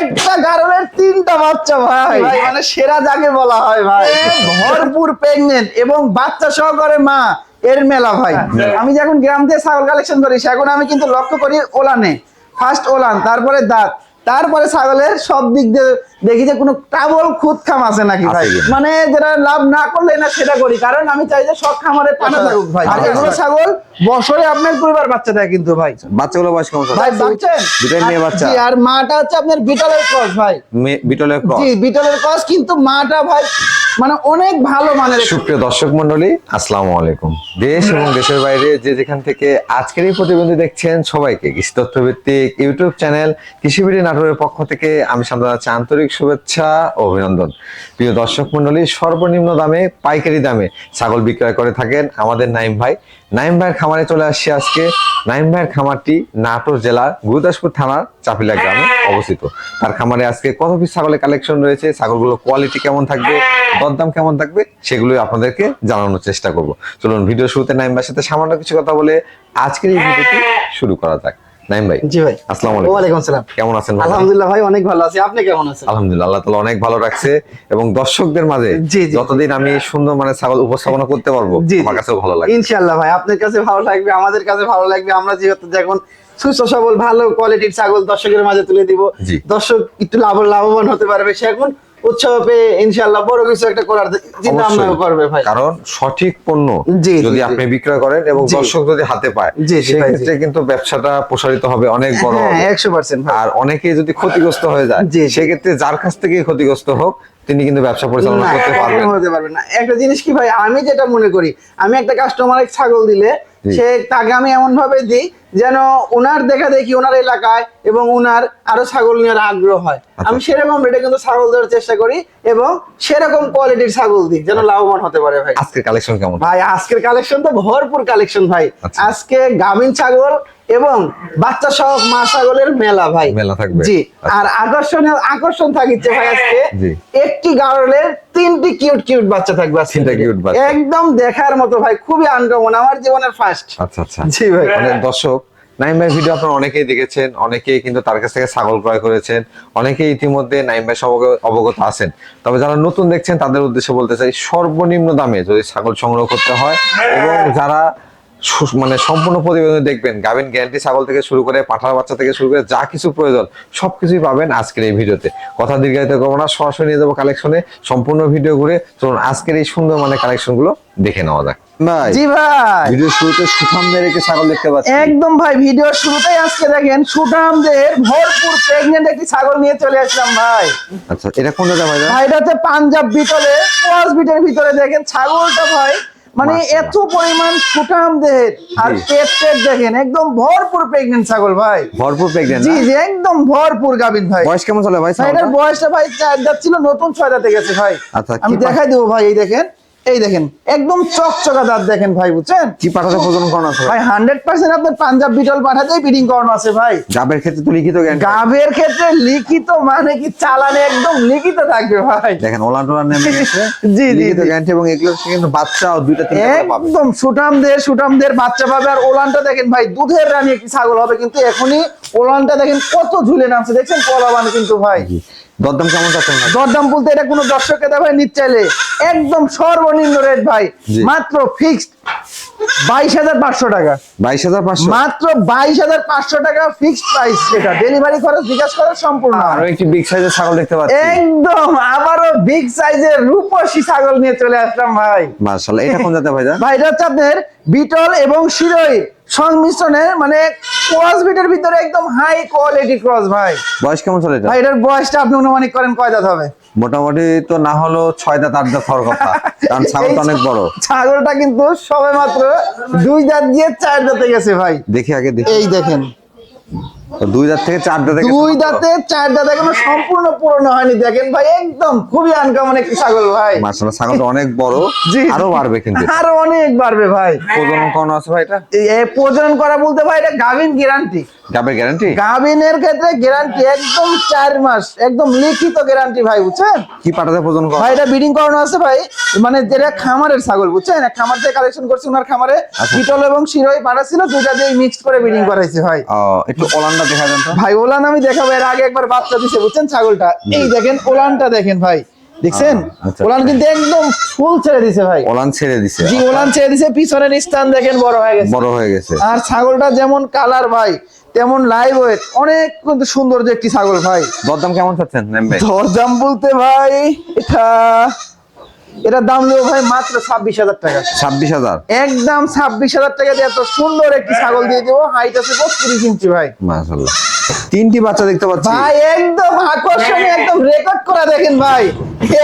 একটা গারলের তিনটা বাচ্চা ভাই। মানে সেরা যাকে বলা হয় ভাই। ভরপুর প্রেগনেন্ট এবং বাচ্চা সহকারে মা এর মেলা ভাই। আমি যখন গ্রাম থেকে ছাগল কালেকশন করি সেখন আমি কিন্তু লক্ষ্য করি ওলানে। ফার্স্ট ওলান তারপরে দাঁত তারপরে ছাগলের সব দিক দিয়ে দেখি যে কোনো টাবল খুদ খাম আছে নাকি ভাই। মানে যেটা লাভ না করলে না সেটা করি কারণ আমি চাই যে সব খামারে পানা থাকুক ভাই। আচ্ছা, এগুলো আচ্ছা। ছাগল বছরে আপনার পরিবার বাচ্চা দেয় কিন্তু ভাই। বাচ্চাগুলো বয়স কেমন ভাই দুটাই মেয়ে বাচ্চা? আর মাটা হচ্ছে আপনার বিটলের ক্রস ভাই। বিটলের ক্রস। জি বিটলের ক্রস কিন্তু মাটা ভাই মানে অনেক ভালো মানের সুপ্রিয় দর্শক মন্ডলী আসসালামু আলাইকুম। দেশ এবং দেশের বাইরে যে যেখান থেকে আজকের এই প্রতিবেদন দেখছেন সবাইকে কৃষি তথ্য ভিত্তিক ইউটিউব চ্যানেল কৃষিবিড়ি নাটোরের পক্ষ থেকে আমি জানাচ্ছি আন্তরিক শুভেচ্ছা ও অভিনন্দন। প্রিয় দর্শক মন্ডলী সর্বনিম্ন দামে পাইকারি দামে ছাগল বিক্রয় করে থাকেন আমাদের নাইম ভাই। নাইম ভাইয়ের খামারে চলে আসছি আজকে। নাইম ভাইয়ের খামারটি নাটোর জেলার গুরুদাসপুর থানার চাপিলা গ্রামে অবস্থিত। তার খামারে আজকে কত পিস ছাগলের কালেকশন রয়েছে, ছাগলগুলোর কোয়ালিটি কেমন থাকবে, দরদাম কেমন থাকবে, সেগুলোই আপনাদেরকে জানানোর চেষ্টা করব। চলুন, ভিডিও শুরুতে নাইম ভাইয়ের সাথে সামান্য কিছু কথা বলে আজকের এই ভিডিওটি শুরু করা যাক। নাইম ভাই জি ভাই। আসসালামু আলাইকুম। ওয়ালাইকুম আসসালাম। কেমন আছেন ভাই? আলহামদুলিল্লাহ ভাই অনেক ভালো আছি। আপনি কেমন আছেন? আলহামদুলিল্লাহ আল্লাহ তালা অনেক ভালো রাখছে এবং দর্শকদের মাঝে জি, জি। যতদিন আমি সুন্দর মানে ছাগল উপস্থাপনা করতে পারব। আমার কাছেও ভালো লাগে ইনশাআল্লাহ ভাই আপনার কাছে ভালো লাগবে আমাদের কাছে ভালো লাগবে। আমরা যেহেতু এখন সুস্থ সবল ভালো কোয়ালিটির ছাগল দর্শকের মাঝে তুলে দিব। দর্শক একটু লাভ লাভবান হতে পারবে সে এখন পেয়ে ইনশাআল্লাহ বড় কিছু একটা করার চিন্তা ভাবনা করবে ভাই। কারণ সঠিক পণ্য যদি আপনি বিক্রয় করেন এবং দর্শক যদি হাতে পায়। সেক্ষেত্রে কিন্তু ব্যবসাটা প্রসারিত হবে অনেক বড় হ্যাঁ একশো পার্সেন্ট আর অনেকে যদি ক্ষতিগ্রস্ত হয়ে যায়। সেক্ষেত্রে যার কাছ থেকে ক্ষতিগ্রস্ত হোক তিনি কিন্তু ব্যবসা পরিচালনা করতে পারবেন। হতে না। একটা জিনিস কি ভাই আমি যেটা মনে করি আমি একটা কাস্টমার ছাগল দিলে সে তাকে আমি এমন ভাবে দিই যেন ওনার দেখা দেখি ওনার এলাকায় এবং ওনার আরও ছাগল নেওয়ার আগ্রহ হয়। আচ্ছা। আমি সেরকম রেটে কিন্তু ছাগল দেওয়ার চেষ্টা করি এবং সেরকম কোয়ালিটির ছাগল দিই যেন লাভবান হতে পারে ভাই। আজকের কালেকশন কেমন? ভাই আজকের কালেকশন তো ভরপুর কালেকশন ভাই। আচ্ছা। আজকে গ্রামীণ ছাগল এবং বাচ্চা সহ মা ছাগলের মেলা ভাই। মেলা থাকবে। জি। আর আকর্ষণীয় আকর্ষণ থাকিচ্ছে ভাই আজকে। একটি গাড়লের তিনটি কিউট কিউট বাচ্চা থাকবে আজকে তিনটা cute বাচ্চা। একদম দেখার মতো ভাই খুবই আনকমন আমার জীবনের ফার্স্ট আচ্ছা আচ্ছা। জি ভাই। মানে দর্শক নাইম ভাই ভিডিও আপনারা অনেকেই দেখেছেন অনেকেই কিন্তু তার কাছ থেকে ছাগল ক্রয় করেছেন অনেকেই ইতিমধ্যে নাইম ভাই অবগত আছেন। তবে যারা নতুন দেখছেন তাদের উদ্দেশ্যে বলতে চাই সর্বনিম্ন দামে যদি ছাগল সংগ্রহ করতে হয় এবং যারা মানে সম্পূর্ণ প্রতিবেদন দেখবেন গাভিন গ্যারান্টি ছাগল থেকে শুরু করে পাঠার বাচ্চা থেকে শুরু করে যা কিছু প্রয়োজন সবকিছুই পাবেন আজকের এই ভিডিওতে। কথা দীর্ঘায়িত করব না সরাসরি নিয়ে যাব কালেকশনে সম্পূর্ণ ভিডিও ঘুরে চলুন আজকের এই সুন্দর মানে কালেকশনগুলো দেখে নেওয়া যাক। ভাই জি ভাই! ভিডিও শুরুতে সুঠামদের ছাগল দেখতে পাচ্ছি। একদম ভাই শুরুতেই আজকে দেখেন সুঠামদের ভরপুর একটি ছাগল নিয়ে চলে আসলাম ভাই। আচ্ছা এটা কোন জায়গা ভাই? ভাই এটা হচ্ছে পাঞ্জাব বিটলে বিটের ভিতরে দেখেন ছাগলটা ভাই মানে এত পরিমাণ সুঠাম দেহের আর পেটের পেট দেখেন একদম ভরপুর প্রেগনেন্ট ছাগল ভাই। ভরপুর প্রেগনেন্ট জি জি একদম ভরপুর গাবিন ভাই। বয়স কেমন চলে ভাই ছাগলের এটার বয়সটা ভাই চার দাঁত ছিল নতুন ছয় দাঁতে গেছে ভাই। আচ্ছা, আমি দেখাই দেবো ভাই এই দেখেন। এই দেখেন একদম চকচকা দাঁত দেখেন ভাই বুঝছেন? কি পাঠাতে প্রজনন করানো আছে ভাই? হান্ড্রেড পার্সেন্ট আপনার পাঞ্জাব বিটল পাঠাতেই ব্রিডিং করানো আছে ভাই। গাবের ক্ষেত্রে তো লিখিত জ্ঞান গাবের ক্ষেত্রে লিখিত মানে কি চালানে একদম লিখিত থাকবে ভাই। দেখেন ওলান টোলান নেমে গেছে। জি, জি, লিখিত। গ্যারান্টি এবং এগুলো কিন্তু বাচ্চা ও দুইটা তিনটা পাবে। একদম সুটামদের সুটামদের বাচ্চা পাবে। আর ওলানটা দেখেন ভাই দুধের রানী একটি ছাগল হবে কিন্তু এখনি ওলানটা দেখেন কত ঝুলে নামছে। দেখছেন পলাবান কিন্তু ভাই। দরদাম কেমন দরদাম বলতে এটা কোনো দর্শককে ভাই নিতে চাইলে একদম সর্বনিম্ন রেট ভাই মাত্র ফিক্সড বাইশ হাজার পাঁচশো টাকা। বাইশ হাজার পাঁচশো? মাত্র বাইশ হাজার পাঁচশো টাকা ফিক্সড প্রাইস এটা। ডেলিভারি খরচ বিকাশ খরচ সম্পূর্ণ। আরও একটি বিগ সাইজের ছাগল দেখতে পাচ্ছি। একদম আবারও বিগ সাইজের রূপসী ছাগল নিয়ে চলে আসলাম ভাই। মাশাআল্লাহ এটা কোন জাতে ভাই ভাই এটা হচ্ছে আপনার বিটল এবং শিরোই সংমিশ্রণের মানে ক্রস বিটের ভিতরে একদম হাই কোয়ালিটি ক্রস ভাই। বয়স কেমন চলে ভাই এটার বয়সটা আপনি অনুমানিক করেন কয় দাঁত হবে? মোটামুটি তো না হলো ছয় দাঁত আট দাঁত হওয়ার কথা। কারণ ছাগল তো অনেক বড়। ছাগলটা কিন্তু সবে মাত্র দুই দাঁত দিয়ে চার দাঁতে গেছে ভাই। দেখি আগে দেখি। এই দেখেন। দুই দাঁত থেকে চার দাঁতে দুই। দাঁতে চার দাঁত এখনও সম্পূর্ণ পূরণ হয়নি দেখেন ভাই একদম খুবই আনকমন একটি ছাগল ভাই। মাশাআল্লাহ ছাগলটা অনেক বড় জি। আরও বাড়বে কিন্তু। আরও অনেক বাড়বে ভাই। প্রজনন কোন আছে ভাই এটা? এই প্রজনন করা বলতে ভাই এটা গাভিন গ্যারান্টি গাবের গ্যারান্টি গাভিনের ক্ষেত্রে গ্যারান্টি একদম চার মাস একদম লিখিত গ্যারান্টি ভাই বুঝছেন? কি পাঠাতে প্রজন ভাই এটা ব্রিডিং করানো আছে ভাই মানে যেটা খামারের ছাগল বুঝছেন? খামার থেকে কালেকশন করছে ওনার খামারে বিটল এবং শিরোই পাঠা ছিল দুইটা দিয়ে করে ব্রিডিং করাইছে ভাই। একটু ওলানটা দেখা যান ভাই ওলান আমি দেখাবো এর আগে একবার বাচ্চা দিছে বুঝছেন ছাগলটা? এই দেখেন ওলানটা দেখেন ভাই দেখছেন? আচ্ছা, ওলান কিন্তু একদম ফুল ছেড়ে দিছে ভাই। ওলান ছেড়ে দিছে জি ওলান ছেড়ে দিছে পিছনের স্থান দেখেন বড় হয়ে গেছে। বড় হয়ে গেছে। আর ছাগলটা যেমন কালার ভাই তেমন লাইভ ওয়েট অনেক কিন্তু সুন্দর যে একটি ছাগল ভাই। দরদাম কেমন চাচ্ছেন দরদাম বলতে ভাই এটা এটার দাম দেবো ভাই মাত্র ছাব্বিশ হাজার টাকা। ছাব্বিশ হাজার। একদম ছাব্বিশ হাজার টাকা দিয়ে এত সুন্দর একটি ছাগল দিয়ে দেবো। হাইট আছে বত্রিশ ইঞ্চি ভাই। মাশাল্লাহ তিনটি বাচ্চা দেখতে পাচ্ছি। ভাই একদম আকর্ষণীয় একদম রেকর্ড করা দেখেন ভাই।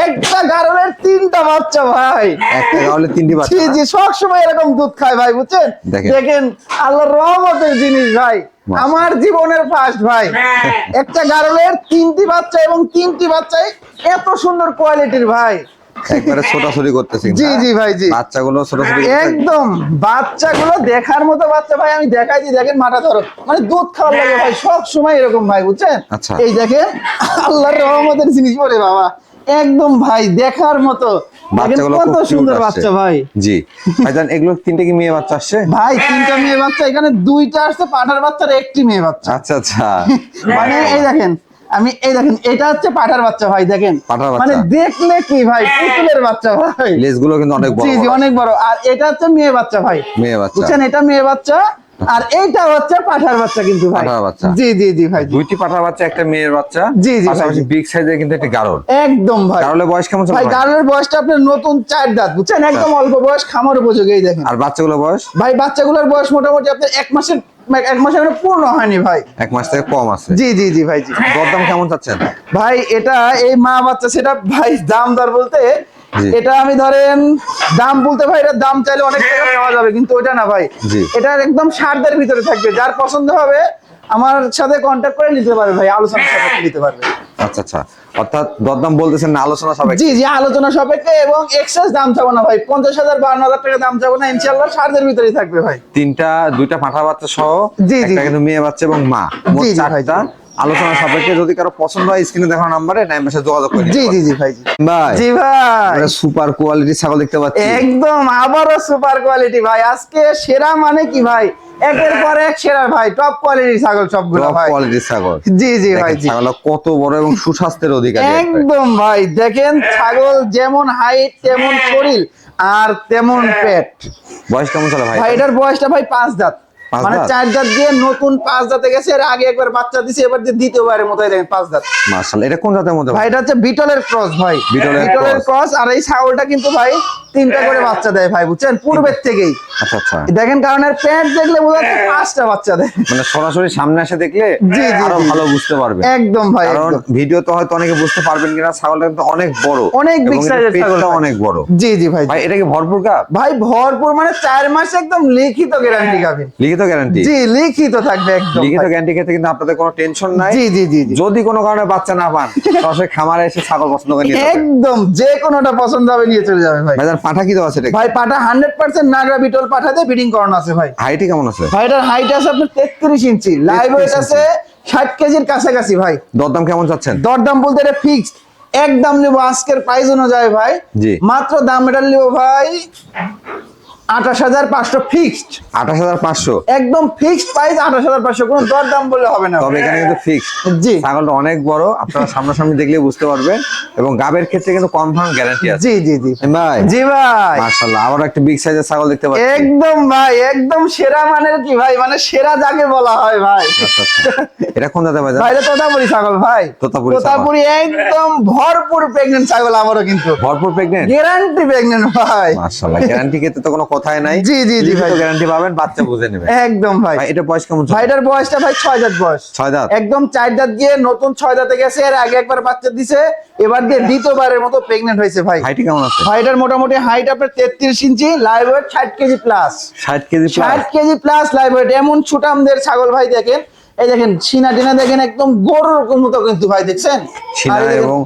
একটা গারলের তিনটা বাচ্চা ভাই। একটা গাওয়ালে তিনটি বাচ্চা। জি জি সব সময় এরকম দুধ খায় ভাই বুঝছেন? দেখেন। দেখেন আল্লাহর রহমতের জিনিস ভাই। আমার জীবনের ফার্স্ট ভাই। একটা গারলের তিনটি বাচ্চা এবং তিনটি বাচ্চাই এত সুন্দর কোয়ালিটির ভাই। একবারে ছোটাছুটি করতেছি। জি জি ভাই জি। বাচ্চাগুলো ছোটাছুটি একদম বাচ্চাগুলো দেখার মতো বাচ্চা ভাই আমি দেখাই দিই দেখেন মাথা ধরো। মানে দুধ খাওয়ার লাগে ভাই সব সময় এরকম ভাই বুঝছেন? আচ্ছা। এই দেখেন আল্লাহর রহমতের জিনিস বলে বাবা। একদম ভাই দেখার মতো। কত সুন্দর বাচ্চা ভাই। জি। ভাইজান এগুলো তিনটে কি মেয়ে বাচ্চা আসছে? ভাই তিনটা মেয়ে বাচ্চা এখানে দুইটা আসছে পাঠার বাচ্চার একটি মেয়ে বাচ্চা। আচ্ছা আচ্ছা। মানে এই দেখেন আমি এই দেখেন এটা হচ্ছে পাঠার বাচ্চা ভাই দেখেন। মানে দেখলে কি ভাই পুতুলের বাচ্চা ভাই। লেজগুলো কিন্তু অনেক বড় জি জি অনেক বড়। আর এটা হচ্ছে মেয়ে বাচ্চা ভাই। মেয়ে বাচ্চা। বুঝছেন এটা মেয়ে বাচ্চা। আর এইটা হচ্ছে পাঠার বাচ্চা কিন্তু ভাই। পাঁঠার বাচ্চা। জি জি জি ভাই দুইটি পাঠার বাচ্চা একটা মেয়ের বাচ্চা। জি, জি, পাশাপাশি ভাই, বিগ সাইজের কিন্তু একটা গারল। একদম ভাই। গারলের বয়স কেমন ভাই? গার্লের বয়সটা আপনার নতুন চার দাঁত বুঝছেন? একদম অল্প বয়স খামার উপযোগী এই দেখেন। আর বাচ্চাগুলো বয়স? ভাই বাচ্চাগুলোর বয়স মোটামুটি আপনার এক মাসের এক মাস পূর্ণ হয়নি ভাই। এক মাস থেকে কম আছে। জি জি জি ভাই জি দরদাম কেমন চাচ্ছেন? ভাই এটা এই মা বাচ্চা সেটা ভাই দাম দর বলতে এটা আমি ধরেন দাম বলতে ভাই এটা দাম চাইলে অনেক টাকা পাওয়া যাবে কিন্তু ওটা না ভাই। এটা একদম সারদের ভিতরে থাকবে। যার পছন্দ হবে আমার সাথে কন্ট্যাক্ট করে নিতে পারবে ভাই আলোচনা সাথে নিতে পারবে। আচ্ছা আচ্ছা। অর্থাৎ দরদাম বলতেছেন না আলোচনা জি জি আলোচনা সাপেক্ষে এবং এক্সেস দাম চাবো না ভাই। পঞ্চাশ হাজার বান্ন হাজার টাকা দাম চাবো না ইনশাল্লাহ সারদের ভিতরেই থাকবে ভাই। তিনটা দুইটা পাঠা বাচ্চা সহ জি, জি, একটা কিন্তু মেয়ে বাচ্চা এবং মা। মোট চারটা। আলোচনা সাপেক্ষে যদি কারও পছন্দ হয় স্ক্রিনে দেখানো নাম্বারে মেসেজ যোগাযোগ করে জি জি জি ভাই জি। ভাই জি ভাই। সুপার কোয়ালিটি ছাগল দেখতে পাচ্ছি। একদম আবারও সুপার কোয়ালিটি ভাই। আজকে সেরা মানে কি ভাই? একের পর এক সেরা ভাই টপ কোয়ালিটির ছাগল সবগুলো টপ ভাই। কোয়ালিটির ছাগল। জি জি ভাই জি। ছাগল কত বড় এবং সুস্বাস্থ্যের অধিকারী একদম ভাই দেখেন ছাগল যেমন হাইট তেমন শরীর আর তেমন পেট। বয়স কেমন চলে ভাই? ভাই এটার বয়সটা ভাই পাঁচ দাঁত। মানে চার দাঁত দিয়ে নতুন পাঁচ দাঁতে গেছে এর আগে একবার বাচ্চা দিছে এবার দিয়ে দ্বিতীয়বারের মতো দেখেন পাঁচ দাঁত। মার্শাল এটা কোন জাতের মধ্যে ভাই এটা হচ্ছে বিটলের ক্রস ভাই। বিটলের ক্রস আর এই ছাগলটা কিন্তু ভাই তিনটা করে বাচ্চা দেয় ভাই বুঝছেন? পূর্বের থেকেই। আচ্ছা আচ্ছা। দেখেন কারণ এর প্যান্ট দেখলে বোঝা যাচ্ছে পাঁচটা বাচ্চা দেয়। মানে সরাসরি সামনে এসে দেখলে জি, জি, আরও ভালো বুঝতে পারবে। একদম ভাই কারণ ভিডিও তো হয়তো অনেকে বুঝতে পারবেন কিনা ছাগলটা কিন্তু অনেক বড়। অনেক পেটটাও ভাই। অনেক বড়। জি জি ভাই। ভাই এটা কি ভরপুর কাপ ভাই ভরপুর মানে চার মাস একদম লিখিত গ্যারান্টি গাবেন লিখিত গ্যারান্টি জি লিখিত থাকবে একদম লিখিত। গ্যারান্টি ক্ষেত্রে কিন্তু আপনাদের কোনো টেনশন নাই। জি জি জি যদি কোনো কারণে বাচ্চা না পান সরাসরি খামারে এসে ছাগল পছন্দ করে নিয়ে একদম যে কোনোটা পছন্দ হবে নিয়ে চলে যাবে ভাই। পাঠা কি দেওয়া আছে ভাই পাঠা হান্ড্রেড পার্সেন্ট নাগরা বিটল পাঠাতে ফিটিং করানো আছে ভাই। হাইট কেমন আছে? ভাই এটার হাইট আছে আপনার তেত্রিশ ইঞ্চি। লাইভ ওয়েট আছে ষাট কেজির কাছাকাছি ভাই। দরদাম কেমন চাচ্ছেন? দরদাম বলতে এটা ফিক্সড একদম নেব আজকের প্রাইস অনুযায়ী ভাই। জি। মাত্র দাম এটা নেব ভাই আঠাশ হাজার পাঁচশো ফিক্সড আঠাশ হাজার পাঁচশো? একদম ফিক্সড প্রাইস আঠাশ হাজার পাঁচশো। কোনো দরদাম বললে হবে না। তবে এখানে কিন্তু ফিক্স জি। ছাগলটা অনেক বড় আপনারা সামনাসামনি দেখলে বুঝতে পারবেন। এবং গাবের ক্ষেত্রে কিন্তু কনফার্ম গ্যারান্টি আছে। জি জি জি। ভাই? জি ভাই। মাশাআল্লাহ আবার একটা বিগ সাইজের ছাগল দেখতে পাচ্ছি। একদম ভাই একদম সেরা মানের কি ভাই? মানে সেরা যাকে বলা হয় ভাই। আচ্ছা, আচ্ছা। এটা কোন দাদা ভাই? ভাই এটা তোতাপুরি ছাগল ভাই। তোতাপুরি। তোতাপুরি একদম ভরপুর প্রেগনেন্ট ছাগল আমারও কিন্তু। ভরপুর প্রেগনেন্ট গ্যারান্টি প্রেগনেন্ট ভাই। মাশাআল্লাহ গ্যারান্টি ক্ষেত্রে তো কোনো কথাই নাই? জি, জি, জি, ভাই। গ্যারান্টি পাবেন বাচ্চা বুঝে নেবে। একদম ভাই। এটা বয়স কেমন বয়সটা ভাই দাঁত বয়স। দাঁত? একদম চার দাঁত গিয়ে নতুন ছয় দাঁতে গেছে এর আগে একবার বাচ্চা দিছে এবার দিয়ে দ্বিতীয়বারের মতো প্রেগনেন্ট হয়েছে ভাই। হাইট কেমন আছে? ভাইটার মোটামুটি হাইট আপনার তেত্রিশ ইঞ্চি লাইভ ওয়েট ষাট কেজি প্লাস ষাট কেজি ষাট plus KG plus live weight এমন ছুটামদের ছাগল ভাই দেখেন এই দেখেন সিনা টিনা দেখেন একদম গরুর মতো কিন্তু ভাই দেখছেন? এবং।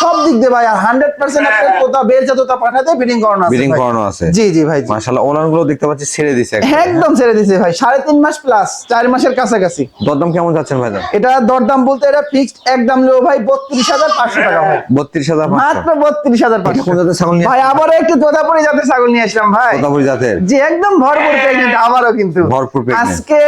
সব দিক দিয়ে ভাই আর হান্ড্রেড পার্সেন্ট আপনার তোতা বেলচা তোতা পাঠাতে বিডিং করানো আছে বিডিং করানো আছে। জি জি ভাই। মাশাআল্লাহ ওলানগুলো দেখতে পাচ্ছি ছেড়ে দিছে একদম। একদম ছেড়ে দিছে ভাই সাড়ে তিন মাস প্লাস চার মাসের কাছাকাছি। দরদাম কেমন যাচ্ছেন ভাইজান এটা দরদাম বলতে এটা ফিক্সড একদম লো ভাই বত্রিশ হাজার পাঁচশো টাকা ভাই। বত্রিশ হাজার মাত্র বত্রিশ হাজার পাঁচশো। ছাগল নিয়ে ভাই আবারও একটু তোতাপুরি জাতের ছাগল নিয়ে আসলাম ভাই। কোথাপুরি জাতের। জি একদম ভরপুর প্রেগনেন্ট আবারও কিন্তু। ভরপুর। আজকে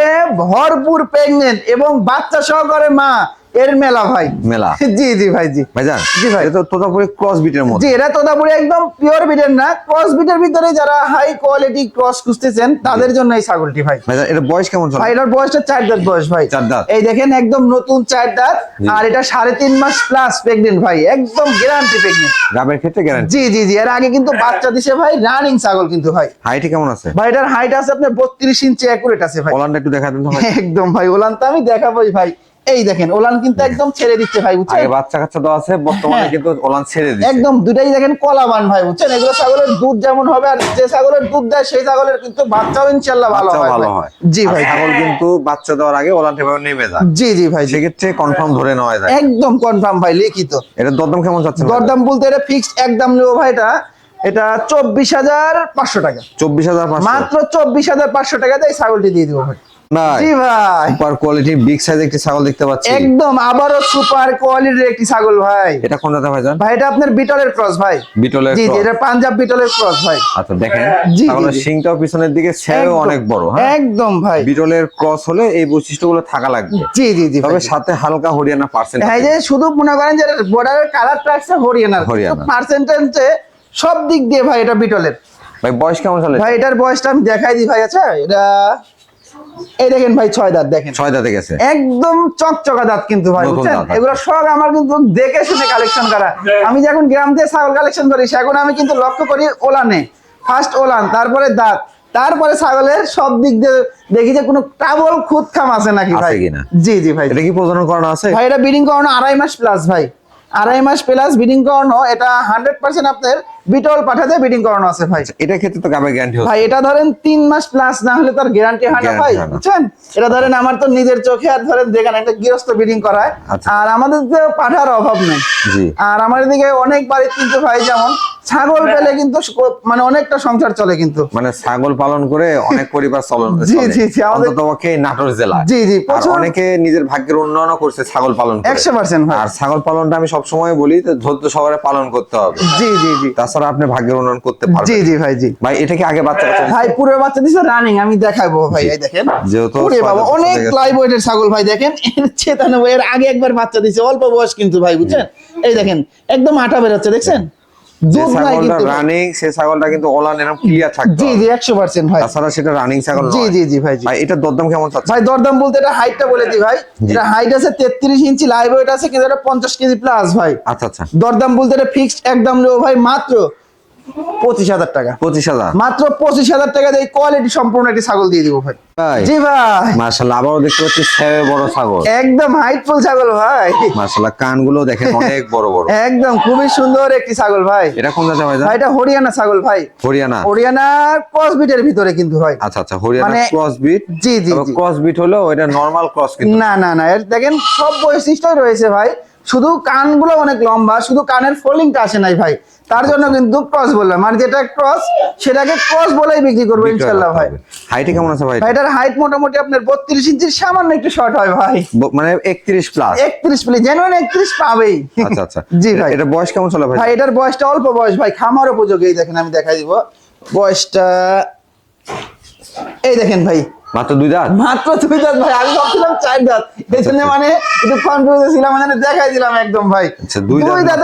ভরপুর প্রেগনেন্ট এবং বাচ্চা সহকারে মা এর মেলা ভাই। মেলা। জি জি ভাই জি। ভাইজান জি ভাই। তো তোতাপুরি ক্রস বিটের মধ্যে। জি এটা তোতাপুরি একদম পিওর বিটের না। ক্রস বিটের ভিতরে যারা হাই কোয়ালিটি ক্রস খুঁজতেছেন তাদের জন্য এই ছাগলটি ভাই। ভাইজান এটা বয়স কেমন চলে? ভাই এটার বয়সটা চার দাঁত বয়স ভাই। চার দাঁত। এই দেখেন একদম নতুন চার দাঁত। আর এটা সাড়ে তিন মাস প্লাস প্রেগনেন্ট ভাই। একদম গ্যারান্টি প্রেগনেন্ট গাবের ক্ষেত্রে গ্যারান্টি জি জি জি। এর আগে কিন্তু বাচ্চা দিছে ভাই রানিং ছাগল কিন্তু ভাই। হাইটে কেমন আছে? ভাই এটার হাইট আছে আপনার বত্রিশ ইঞ্চি অ্যাকুরেট আছে ভাই। ওলানটা একটু দেখা দেন। একদম ভাই ওলান তো আমি দেখাবোই ভাই। এই দেখেন ওলান কিন্তু একদম ছেড়ে দিচ্ছে ভাই বুঝছেন? আগে বাচ্চা কাচ্চা তো আছে বর্তমানে হ্যাঁ। কিন্তু ওলান ছেড়ে দিচ্ছে। একদম দুটাই দেখেন কলাবান ভাই বুঝছেন? এগুলো ছাগলের দুধ যেমন হবে আর যে ছাগলের দুধ দেয় সেই ছাগলের কিন্তু বাচ্চাও ইনশাল্লাহ ভালো হয় ভালো হয়। জি ভাই। ছাগল কিন্তু বাচ্চা দেওয়ার আগে ওলান এভাবে নেমে যায়। জি জি ভাই। সেক্ষেত্রে কনফার্ম ধরে নেওয়া যায়। একদম কনফার্ম ভাই লিখিত। এটা দরদাম কেমন যাচ্ছে দরদাম বলতে এটা ফিক্সড একদম নেব ভাই এটা এটা চব্বিশ হাজার পাঁচশো টাকা। চব্বিশ হাজার মাত্র চব্বিশ হাজার পাঁচশো টাকা এই ছাগলটি দিয়ে দিব ভাই। নাই। জি ভাই। সুপার কোয়ালিটি বিগ সাইজ একটি ছাগল দেখতে পাচ্ছি। একদম আবারও সুপার কোয়ালিটির একটি ছাগল ভাই। এটা কোন দাদা ভাইজান? ভাই এটা আপনার বিটলের ক্রস ভাই। বিটলের জি জি এটা পাঞ্জাব বিটলের ক্রস ভাই। আচ্ছা দেখেন। ছাগলের জি, জি। শিংটাও পিছনের দিকে ছেও অনেক বড় হ্যাঁ? একদম ভাই। বিটলের ক্রস হলে এই বৈশিষ্ট্যগুলো থাকা লাগবে। জি জি জি তবে সাথে হালকা হরিয়ানা পার্সেন্ট হ্যাঁ যে শুধু মনে করেন যে বর্ডারের কালারটা আছে হরিয়ানার হরিয়ানা। পার্সেন্টেজে সব দিক দিয়ে ভাই এটা বিটলের। ভাই বয়স কেমন চলে? ভাই এটার বয়সটা আমি দেখাই দিই ভাই আচ্ছা? এটা এই দেখেন ভাই ছয় দাঁত দেখেন। ছয় দাঁতে গেছে। একদম চকচকা দাঁত কিন্তু ভাই বুঝছেন। এগুলো সব আমার কিন্তু দেখে শুনে কালেকশন করা। আমি যখন গ্রাম দিয়ে ছাগল কালেকশন করি সেখন আমি কিন্তু লক্ষ্য করি ওলানে। ফার্স্ট ওলান তারপরে দাঁত। তারপরে ছাগলের সব দিক দিয়ে দেখি যে কোনো টাবল খুদ খাম আছে নাকি ভাই? জি জি ভাই। এটা কি প্রজনন করানো আছে? ভাই এটা বিডিং করানো আড়াই মাস প্লাস ভাই। আড়াই মাস প্লাস বিডিং করানো এটা হান্ড্রেড পার্সেন্ট আপনার বিটল পাঠাতে বিডিং করানো আছে ভাই। এটা ক্ষেত্রে তো গাবে গ্যারান্টি ভাই এটা ধরেন তিন মাস প্লাস না হলে তার গ্যারান্টি হয় না ভাই বুঝছেন? এটা ধরেন আমার তো নিজের চোখে আর ধরেন দেখেন একটা গৃহস্থ বিডিং করায়। আচ্ছা। আর আমাদের তো পাঠার অভাব নেই। জি। আর আমার এদিকে অনেক বাড়ি কিন্তু ভাই যেমন ছাগল পেলে কিন্তু মানে অনেকটা সংসার চলে কিন্তু। মানে ছাগল পালন করে অনেক পরিবার চলন জি, জি, জি, আমাদের- অন্ততপক্ষে এই নাটোর জেলা। জি, জি, অনেকে নিজের ভাগ্যের উন্নয়ন করছে ছাগল পালন করে। একশো পার্সেন্ট ভাই। আর ছাগল পালনটা আমি সবসময় বলি যে ধৈর্য সহকারে পালন করতে হবে। জি জি জি। তাছাড়া আপনি ভাগ্যের উন্নয়ন করতে জি পারবেন। জি ভাই জি। ভাই এটা কি আগে বাচ্চা বাচ্চা ভাই পুরো বাচ্চা দিছে রানিং আমি দেখাবো ভাই এই দেখেন। যেহেতু পুরো বাবা অনেক। লাইভ ওয়েটের ছাগল ভাই দেখেন। এর চেতানো এর আগে একবার বাচ্চা দিছে অল্প বয়স কিন্তু ভাই বুঝছেন? এই দেখেন একদম আটা বেরোচ্ছে দেখছেন? যে দুধ নাই ছাগলটা কিন্তু। রানিং সে ছাগলটা কিন্তু ওলান এরকম ক্লিয়ার থাকবে জি জি একশো পার্সেন্ট ভাই। তাছাড়া সেটা রানিং ছাগল জি জি জি ভাই ভাই এটা দরদাম কেমন ভাই দরদাম বলতে এটা হাইটটা বলে দি ভাই। এটা হাইট আছে তেত্রিশ ইঞ্চি লাইভ ওয়েট আছে কিন্তু এটা পঞ্চাশ কেজি প্লাস ভাই। আচ্ছা আচ্ছা। দরদাম বলতে এটা ফিক্সড একদম নেব ভাই মাত্র পঁচিশ হাজার টাকা। পঁচিশ হাজার? মাত্র পঁচিশ হাজার টাকা দিয়ে কোয়ালিটি সম্পূর্ণ একটি ছাগল দিয়ে দিব ভাই। জি ভাই। আবারও দেখতে পাচ্ছি বড় ছাগল। একদম হাইটফুল ছাগল ভাই। কানগুলো দেখেন অনেক বড় বড়। একদম খুবই সুন্দর একটি ছাগল ভাই। এটা কোন ভাই এটা হরিয়ানা ছাগল ভাই। হরিয়ানা। ক্রস বিটের ভিতরে কিন্তু ভাই। আচ্ছা আচ্ছা হরিয়ানা মানে- ক্রস বিট জি জি জি। ক্রস বিট হলেও এটা নরমাল ক্রস কিন্তু। না না না এর দেখেন সব বৈশিষ্ট্যই রয়েছে ভাই। শুধু কানগুলো অনেক লম্বা শুধু কানের ফোল্ডিংটা আসে নাই ভাই। তার জন্য কিন্তু ক্রস বললাম। আর যেটা ক্রস সেটাকে ক্রস বলেই বিক্রি করব ইনশাল্লাহ ভাই। হাইটে কেমন আছে ভাই? ভাই এটার হাইট মোটামুটি আপনার বত্রিশ ইঞ্চির সামান্য একটু শর্ট হয় ভাই। মানে একত্রিশ প্লাস একত্রিশ প্লে জেনুইন একত্রিশ পাবেই। আচ্ছা আচ্ছা। জি ভাই। এটা বয়স কেমন চলে ভাই? ভাই এটার বয়সটা অল্প বয়স ভাই খামার উপযোগী এই দেখেন আমি দেখাই দিব। বয়সটা এই দেখেন ভাই মাত্র দুই দাঁত? মাত্র দুই দাঁত ভাই আমি ভাবছিলাম চার দাঁত। এই জন্য মানে একটু কনফিউজ ছিলাম মানে দেখাই দিলাম একদম ভাই। আচ্ছা, দুই দাঁত।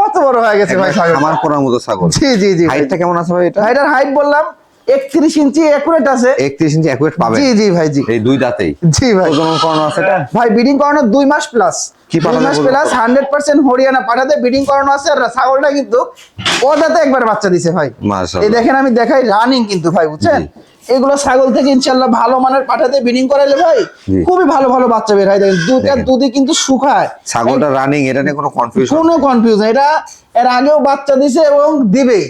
কত বড় হয়ে গেছে ভাই আমার করার মতো ছাগল। জি জি জি হাইটটা কেমন আছে ভাই এটা? ভাইটার হাইট বললাম একত্রিশ ইঞ্চি একুরেট আছে। একত্রিশ ইঞ্চি একুয়েট পাবে জি জি ভাই জি। এই দুই দাঁতেই। জি ভাই। প্রজনন করানো আছে এটা? ভাই বিডিং করানো দুই মাস প্লাস কি পাঠাতে মাস প্লাস হান্ড্রেড পার্সেন্ট হরিয়ানা পাঠাতে ব্রিডিং করানো আছে আর ছাগলটা কিন্তু ওটাতে একবার বাচ্চা দিছে ভাই। মাশাআল্লাহ। এই দেখেন আমি দেখাই রানিং কিন্তু ভাই বুঝছেন। এগুলো ছাগল থেকে ইনশাল্লাহ ভালো মানের পাঠাতে বিডিং করাইলে ভাই খুবই ভালো ভালো বাচ্চা বের হয়। দেখেন দেখেন। দুধে কিন্তু শুকায়। ছাগলটা রানিং এটা নিয়ে কোনো কনফিউশন কোনো কনফিউশন এটা এর আগেও বাচ্চা দিছে এবং দিবে।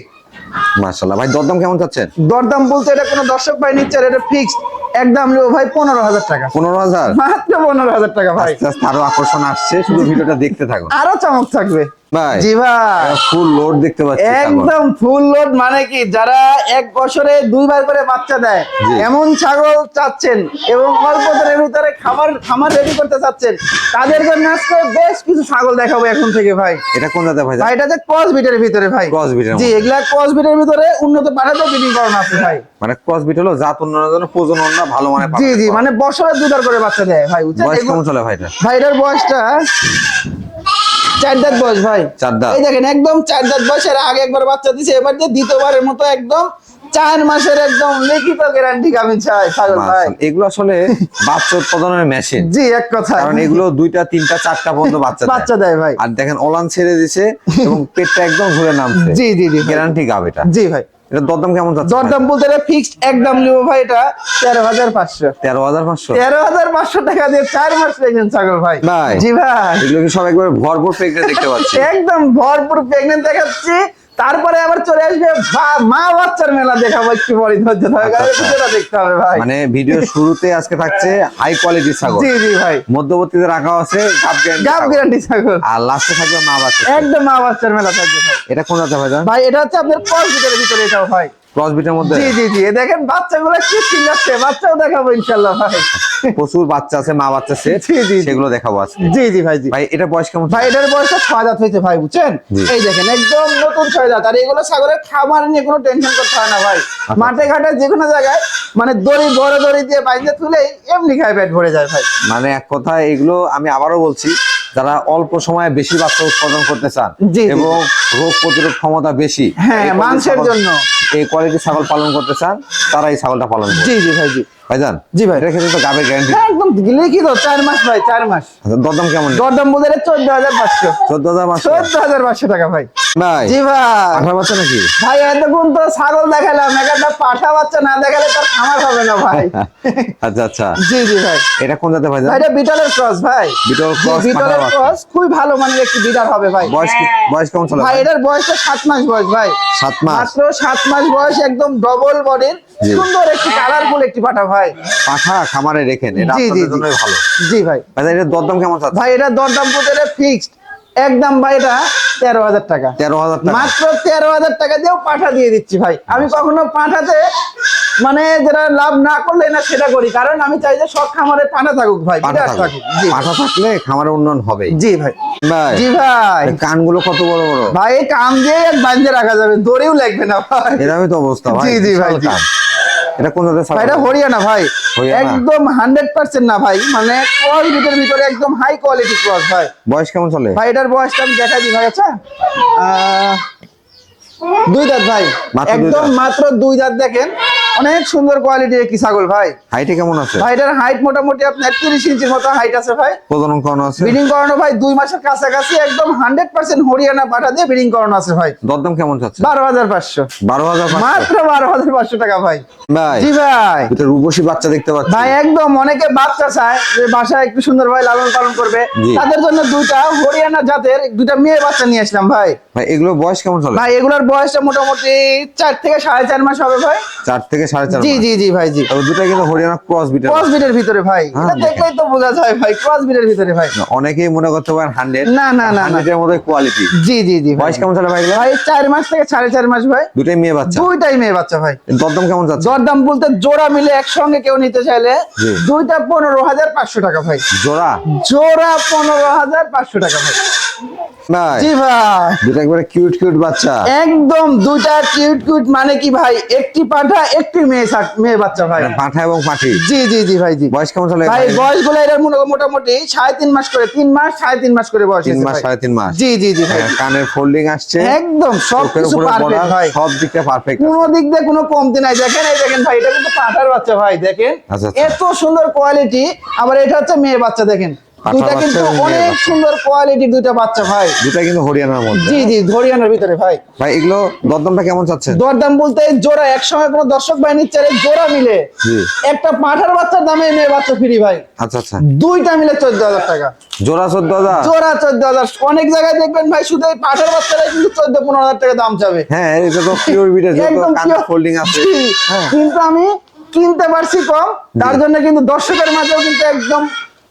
মাশাআল্লাহ। ভাই দরদাম কেমন চাচ্ছেন? দরদাম বলতে এটা কোনো দর্শক ভাই নিচ্ছে এটা ফিক্সড একদম নেব ভাই পনেরো হাজার টাকা। পনেরো হাজার? মাত্র পনেরো হাজার টাকা ভাই। আরও আকর্ষণ আসছে। শুধু ভিডিওটা দেখতে থাকুন। আরও চমক থাকবে। ভাই জি ভাই। ফুল লোড দেখতে পাচ্ছি একদম ফুল লোড মানে কি? যারা এক বছরে দুইবার করে বাচ্চা দেয়। এমন ছাগল চাচ্ছেন এবং অল্প দিনের ভিতরে খাবার খামার রেডি করতে চাচ্ছেন তাদের জন্য আজকে বেশ কিছু ছাগল দেখাবো এখন থেকে ভাই। এটা কোন ভাই? ভাই এটা যে ক্রস বিটের ভিতরে ভাই। এর জি এগুলা ক্রস বিটের ভিতরে উন্নত পাঠাতে বিডিং করানো আছে ভাই। মানে ক্রস বিট হলো জাত উন্নয়নের জন্য প্রজননটা ভালো মানে জি জি মানে বছরে দুবার করে বাচ্চা দেয় ভাই বয়স কেমন চলে ভাই এটা? ভাই এটার বয়সটা চার দাঁত বয়স ভাই। চার দাঁত। এই দেখেন একদম চার দাঁত বয়সের আগে একবার বাচ্চা দিছে এবার যে দ্বিতীয়বারের মতো একদম চার মাসের একদম লিখিত গ্যারান্টি আমি চাই ছাগল ভাই। এগুলো আসলে বাচ্চা উৎপাদনের মেশিন জি এক কথা। কারণ এগুলো দুইটা তিনটা চারটা পর্যন্ত বাচ্চা বাচ্চা দেয় ভাই। আর দেখেন ওলান ছেড়ে দিছে এবং পেটটা একদম ঘুরে নামছে। জি জি জি গ্যারান্টি গাবেটা জি ভাই। এটা দরদাম কেমন যাচ্ছে দরদাম বলতে ফিক্সড একদম নিব ভাই এটা তেরো হাজার পাঁচশো। তেরো হাজার পাঁচশো? তেরো হাজার পাঁচশো টাকা দিয়ে চার মাস পেয়েছেন ছাগল ভাই। ভাই। জি ভাই। এগুলো কি সব একবার ভরপুর প্রেগনেন্ট দেখতে পাচ্ছি। একদম ভরপুর প্রেগনেন্ট দেখাচ্ছি। তারপরে আবার চলে আসবে মা বাচ্চার মেলা দেখাবো একটু পরে ধৈর্য ধরে আচ্ছা, আচ্ছা। দেখতে হবে ভাই। মানে ভিডিও শুরুতে আজকে থাকছে হাই কোয়ালিটি ছাগল। জি জি ভাই। মধ্যবর্তীতে রাখা আছে গাব। গ্যারান্টি ছাগল। আর লাস্টে থাকবে মা বাচ্চা একদম মা বাচ্চার মেলা থাকবে ভাই। এটা কোন ভাই ভাই এটা হচ্ছে আপনার পর ভিতরে ভিতরে এটাও ভাই। ক্রস বিটের মধ্যে? জি জি জি। দেখেন বাচ্চাগুলো কি চিল্লাচ্ছে। বাচ্চাও দেখাবো ইনশাল্লাহ ভাই। প্রচুর বাচ্চা আছে মা বাচ্চা সেট জি, জি। সেগুলো দেখাবো আজকে। জি জি ভাই জি। ভাই এটা বয়স কেমন ভাই এটার বয়সটা ছয় দাঁত হয়েছে ভাই বুঝছেন? এই দেখেন একদম নতুন ছয় দাঁত আর এগুলো ছাগলের খাবার নিয়ে কোনো টেনশন করতে হয় না ভাই। আচ্ছা। মাঠে ঘাটে যে কোনো জায়গায় মানে দড়ি বড় দড়ি দিয়ে বাইন্দে তুলেই এমনি খায় পেট ভরে যায় ভাই। মানে এক কথায় এগুলো আমি আবারও বলছি যারা অল্প সময়ে বেশি বাচ্চা উৎপাদন করতে চান। এবং রোগ প্রতিরোধ ক্ষমতা বেশি হ্যাঁ, মাংসের জন্য। এই কোয়ালিটি ছাগল পালন করতে চান তারা এই ছাগলটা পালন জি জি ভাই জি ভাইজান জি ভাই। ক্ষেত্রে তো গাবের গ্যারান্টি হ্যাঁ একদম লিখিত চার মাস ভাই চার মাস। দরদাম কেমন? দরদাম বলতে চোদ্দ হাজার পাঁচশো। চোদ্দ হাজার পাঁচশো? চোদ্দ হাজার পাঁচশো টাকা ভাই। ভাই জি ভাই। আঠারো বাচ্চা নাকি? ভাই এতক্ষণ তো ছাগল দেখালাম একটা পাঠা বাচ্চা না দেখালে তার খামার হবে না ভাই। আচ্ছা আচ্ছা। জি জি ভাই। এটা কোন জাতের ভাই ভাই এটা বিটলের ক্রস ভাই। বিটল ক্রস বিটলের ক্রস খুবই ভালো মানের একটি বিটার হবে ভাই। বয়স কি- বয়স কেমন চলে ভাই এটার বয়সটা সাত মাস বয়স ভাই। সাত মাস। মাত্র সাত মাস বয়স একদম ডবল বডির সুন্দর একটি কালারফুল একটি পাঠা ভাই। পাঠা খামারে রেখেন এটা জি, জি, আপনাদের জি। জন্যই ভালো। জি ভাই। ভাই এটার দরদাম কেমন ভাই এটা দরদাম বলতে ফিক্সড একদম ভাই এটা তেরো হাজার টাকা। তেরো হাজার মাত্র তেরো হাজার টাকা দিয়েও পাঠা দিয়ে দিচ্ছি ভাই। আমি কখনো পাঠাতে মানে যেটা লাভ না করলে না সেটা করি। কারণ আমি চাই যে সব খামারে পাঠা থাকুক ভাই পাঠা থাকলে খামারের উন্নয়ন হবে। জি ভাই। ভাই জি ভাই। কানগুলো কত বড় বড়? ভাই কাম দিয়ে বান্ধে রাখা যাবে দড়িও লাগবে না ভাই। এরকমই তো অবস্থা ভাই জি, জি, ভাই। কান। এটা কোন জাতের ছাগল? ভাই এটা হরিয়ানা ভাই। একদম হান্ড্রেড পার্সেন্ট না ভাই। মানে কোয়ালিটির ভিতরে একদম হাই কোয়ালিটি ক্রস ভাই। বয়স কেমন চলে? ভাই এটার বয়সটা আমি দেখাই দিই ভাই আচ্ছা? আহ, দুই দাঁত ভাই। একদম মাত্র দুই দাঁত দেখেন। অনেক সুন্দর কোয়ালিটির একটি ছাগল ভাই? হাইটে কেমন আছে? ভাই এটার হাইট মোটামুটি আপনার তিরিশ ইঞ্চির মতো হাইট আছে ভাই। প্রজনন করানো আছে? ব্রিডিং করানো ভাই দুই মাসের কাছাকাছি একদম হান্ড্রেড পার্সেন্ট হরিয়ানা পাঠা দিয়ে ব্রিডিং করানো আছে ভাই। দরদাম কেমন চাচ্ছে বারো হাজার পাঁচশো। বারো হাজার মাত্র বারো হাজার পাঁচশো টাকা ভাই। ভাই জি ভাই। এটা রূপসী বাচ্চা দেখতে পাচ্ছি। ভাই একদম অনেকে বাচ্চা চায় যে বাসায় একটু সুন্দর ভাই লালন পালন করবে। তাদের জন্য দুইটা হরিয়ানা জাতের দুইটা মেয়ে বাচ্চা নিয়ে আসলাম ভাই। ভাই এগুলো বয়স কেমন চলে? ভাই এগুলোর বয়সটা মোটামুটি চার থেকে সাড়ে চার মাস হবে ভাই। চার থেকে সাড়ে চার জি জি জি ভাই জি। দুটো কিন্তু হরিয়ানা ক্রস বিটের ক্রস বিটের ভিতরে ভাই। হ্যাঁ, এটা দেখলেই তো বোঝা যায় ভাই ক্রস বিটের ভিতরে ভাই। অনেকেই মনে করতে পারেন হান্ড্রেড না না না না। হান্ড্রেডের মধ্যে কোয়ালিটি জি জি জি বয়স কেমন চলে ভাই ভাই চার মাস থেকে সাড়ে চার মাস ভাই। দুটাই মেয়ে বাচ্চা। দুইটাই মেয়ে বাচ্চা ভাই। দরদাম কেমন যাচ্ছে? দরদাম বলতে জোড়া মিলে একসঙ্গে কেউ নিতে চাইলে দুইটা পনেরো হাজার পাঁচশো টাকা ভাই। জোড়া? জোড়া পনেরো হাজার পাঁচশো টাকা ভাই। জি ভাই। দুটো একবারে কিউট কিউট বাচ্চা। একদম দুইটা কিউট কিউট মানে কি ভাই? একটি পাঠা একটি মেয়ে মেয়ে বাচ্চা ভাই। পাঠা এবং পাঠি। জি জি জি ভাই জি। বয়স কেমন চলে ভাই বয়সগুলো এর মোটামুটি সাড়ে তিন মাস করে তিন মাস সাড়ে তিন মাস করে বয়স তিন মাস সাড়ে তিন মাস। জি জি জি ভাই। হ্যাঁ, কানের ফোল্ডিং আসছে। একদম সব কিছু পারফেক্ট ভাই। সব দিকটা পারফেক্ট কোনো দিক দিয়ে কোনো কমতি নাই। দেখেন এই দেখেন ভাই এটা কিন্তু পাঠার বাচ্চা ভাই দেখেন। আচ্ছা, আচ্ছা। এত সুন্দর কোয়ালিটি আবার এটা হচ্ছে মেয়ে বাচ্চা দেখেন। দুইটা কিন্তু অনেক সুন্দর কোয়ালিটি দুইটা বাচ্চা ভাই। দুটা কিন্তু হরিয়ানার মধ্যে। জি জি হরিয়ানার ভিতরে ভাই। ভাই এগুলো দরদামটা কেমন চাচ্ছেন? দরদাম বলতে জোড়া একসঙ্গে কোনো দর্শক ভাই নিচ্ছে জোড়া মিলে একটা পাঠার বাচ্চার দামে মেয়ে বাচ্চা ফ্রি ভাই। আচ্ছা আচ্ছা। দুইটা মিলে চোদ্দ হাজার টাকা। জোড়া চোদ্দ হাজার? জোড়া চোদ্দ হাজার। অনেক জায়গায় দেখবেন ভাই শুধু এই পাঠার বাচ্চারাই কিন্তু চোদ্দ পনেরো হাজার টাকা দাম চাবে। হ্যাঁ এটা তো পিওর বিটে যত একদম কানের pure- ফোল্ডিং আছে। হ্যাঁ। কিন্তু আমি কিনতে পারছি কম তার জন্য কিন্তু দর্শকের মাঝেও কিন্তু একদম